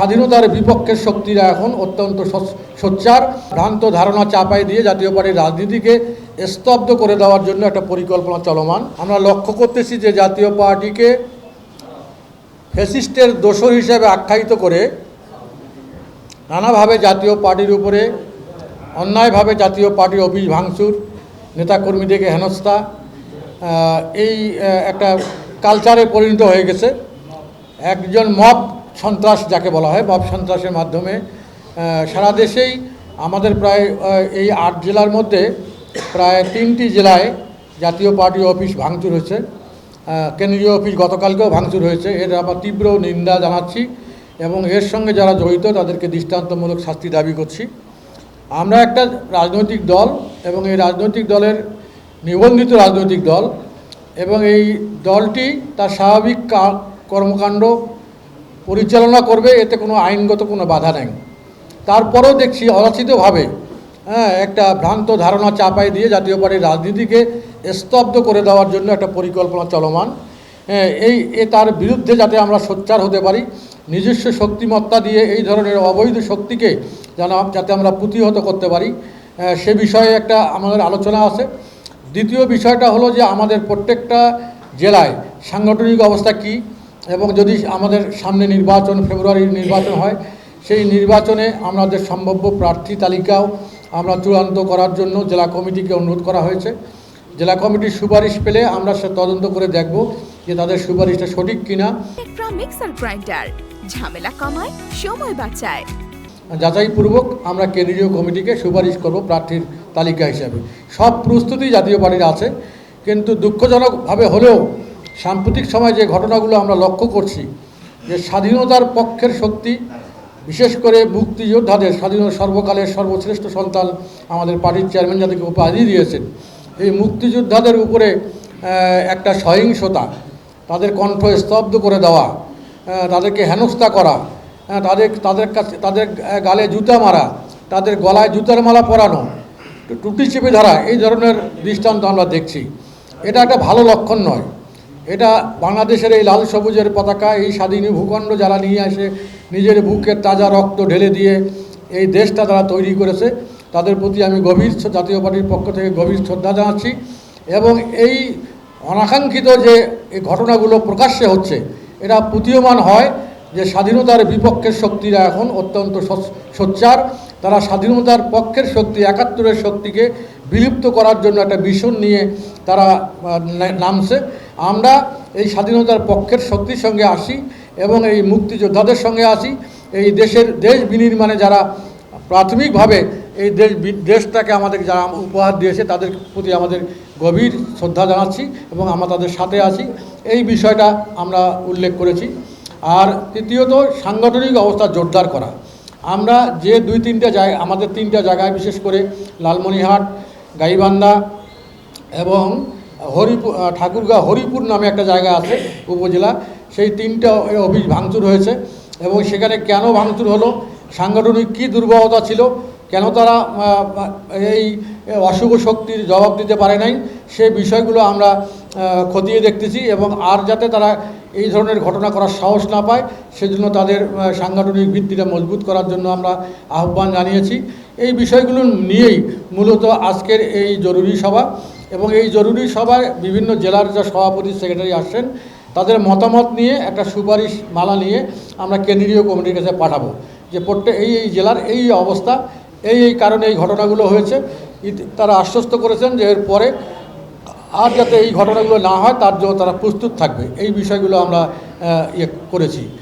স্বাধীনতার বিপক্ষের শক্তিরা এখন অত্যন্ত সচ- সোচ্চার। ভ্রান্ত ধারণা চাপাই দিয়ে জাতীয় পার্টির রাজনীতিকে স্তব্ধ করে দেওয়ার জন্য একটা পরিকল্পনা চলমান। আমরা লক্ষ্য করতেছি যে জাতীয় পার্টিকে ফ্যাসিস্টের দোষর হিসেবে আখ্যায়িত করে নানাভাবে জাতীয় পার্টির উপরে, অন্যায়ভাবে জাতীয় পার্টির অফিস ভাঙচুর, নেতাকর্মীদেরকে হেনস্থা এই একটা কালচারে পরিণত হয়ে গেছে। একজন মব সন্ত্রাস যাকে বলা হয় মব সন্ত্রাসের মাধ্যমে সারা দেশেই আমাদের প্রায় এই আট জেলার মধ্যে প্রায় তিনটি জেলায় জাতীয় পার্টি অফিস ভাঙচুর হয়েছে। কেন্দ্রীয় অফিস গতকালকেও ভাঙচুর হয়েছে। এর আমরা তীব্র নিন্দা জানাচ্ছি এবং এর সঙ্গে যারা জড়িত, তাদেরকে দৃষ্টান্তমূলক শাস্তি দাবি করছি। আমরা একটা রাজনৈতিক দল এবং এই রাজনৈতিক দলের নিবন্ধিত রাজনৈতিক দল এবং এই দলটি তার স্বাভাবিক কর্মকাণ্ড পরিচালনা করবে এতে কোনো আইনগত কোনো বাধা নেই। তারপরেও দেখছি অযাচিতভাবে হ্যাঁ একটা ভ্রান্ত ধারণা চাপাই দিয়ে জাতীয় পার্টির রাজনীতিকে স্তব্ধ করে দেওয়ার জন্য একটা পরিকল্পনা চলমান। হ্যাঁ, এই এ তার বিরুদ্ধে যাতে আমরা সোচ্চার হতে পারি নিজস্ব শক্তিমত্তা দিয়ে এই ধরনের অবৈধ শক্তিকে যেন যাতে আমরা প্রতিহত করতে পারি আহ, সে বিষয়ে একটা আমাদের আলোচনা আছে। দ্বিতীয় বিষয়টা হলো যে আমাদের প্রত্যেকটা জেলায় সাংগঠনিক অবস্থা কি এবং যদি আমাদের সামনে নির্বাচন ফেব্রুয়ারির নির্বাচন হয় সেই নির্বাচনে আমাদের সম্ভাব্য প্রার্থী তালিকাও আমরা চূড়ান্ত করার জন্য জেলা কমিটিকে অনুরোধ করা হয়েছে। জেলা কমিটির সুপারিশ পেলে আমরা সে তদন্ত করে দেখব যে তাদের সুপারিশটা সঠিক কিনা। মিক্সার গ্রাইন্ডার ঝামেলা কমায় সময় বাঁচায়। যাচাইপূর্বক আমরা কেন্দ্রীয় কমিটিকে সুপারিশ করব প্রার্থীর তালিকা হিসাবে। সব প্রস্তুতি জাতীয় পার্টির আছে কিন্তু দুঃখজনকভাবে হলেও সাম্প্রতিক সময় যে ঘটনাগুলো আমরা লক্ষ্য করছি, যে স্বাধীনতার পক্ষের শক্তি, বিশেষ করে মুক্তিযোদ্ধাদের স্বাধীনতা সর্বকালের সর্বশ্রেষ্ঠ সন্তান আমাদের পার্টির চেয়ারম্যান যাদেরকে উপাধি দিয়েছেন। এই মুক্তিযোদ্ধাদের উপরে একটা সহিংসতা, তাদের কণ্ঠ স্তব্ধ করে দেওয়া তাদেরকে হেনস্থা করা তাদের তাদের কাছে, তাদের গালে জুতা মারা, তাদের গলায় জুতার মালা পরানো, টুটি চেপে ধরা, এই ধরনের দৃষ্টান্ত আমরা দেখছি। এটা একটা ভালো লক্ষণ নয়। এটা বাংলাদেশের এই লাল সবুজের পতাকা, এই স্বাধীন ভূখণ্ড যারা নিয়ে আসে, নিজের বুকের তাজা রক্ত ঢেলে দিয়ে এই দেশটা তারা তৈরি করেছে, তাদের প্রতি আমি গভীর জাতীয় পার্টির পক্ষ থেকে গভীর শ্রদ্ধা জানাচ্ছি এবং এই অনাকাঙ্ক্ষিত যে এই ঘটনাগুলো প্রকাশ্যে হচ্ছে, এটা প্রতীয়মান হয় যে স্বাধীনতার বিপক্ষের শক্তিরা এখন অত্যন্ত সচ- সোচ্চার। তারা স্বাধীনতার পক্ষের শক্তি, একাত্তরের শক্তিকে বিলুপ্ত করার জন্য একটা মিশন নিয়ে তারা নামছে। আমরা এই স্বাধীনতার পক্ষের শক্তির সঙ্গে আসি এবং এই মুক্তিযোদ্ধাদের সঙ্গে আসি। এই দেশের দেশ বিনির্মাণে যারা প্রাথমিকভাবে এই দেশ দেশটাকে আমাদের যারা উপহার দিয়েছে, তাদের প্রতি আমাদের গভীর শ্রদ্ধা জানাচ্ছি এবং আমরা তাদের সাথে আছি। এই বিষয়টা আমরা উল্লেখ করেছি। আর তৃতীয়ত, সাংগঠনিক অবস্থা জোরদার করা। আমরা যে দুই তিনটা জায়গা, আমাদের তিনটা জায়গায় বিশেষ করে লালমনিহাট গাইবান্ধা এবং হরিপুর ঠাকুরগাঁ হরিপুর নামে একটা জায়গা আছে, উপজেলা। সেই তিনটা অফিস ভাঙচুর হয়েছে এবং সেখানে কেন ভাঙচুর হলো, সাংগঠনিক কী দুর্বলতা ছিল, কেন তারা এই অশুভ শক্তির জবাব দিতে পারে নাই, সে বিষয়গুলো আমরা খতিয়ে দেখতেছি এবং আর যাতে তারা এই ধরনের ঘটনা করার সাহস না পায়, সেজন্য তাদের সাংগঠনিক ভিত্তিটা মজবুত করার জন্য আমরা আহ্বান জানিয়েছি। এই বিষয়গুলো নিয়েই মূলত আজকের এই জরুরি সভা। এবং এই জরুরি সভায় বিভিন্ন জেলার যা সভাপতি, সেক্রেটারি আসছেন, তাদের মতামত নিয়ে একটা সুপারিশ মালা নিয়ে আমরা কেন্দ্রীয় কমিটির কাছে পাঠাবো যে প্রত্যেক এই এই জেলার এই অবস্থা, এই এই কারণে এই ঘটনাগুলো হয়েছে। তারা আশ্বস্ত করেছেন যে এর পরে আর যাতে এই ঘটনাগুলো না হয়, তার জন্য তারা প্রস্তুত থাকবে। এই বিষয়গুলো আমরা ইয়ে করেছি।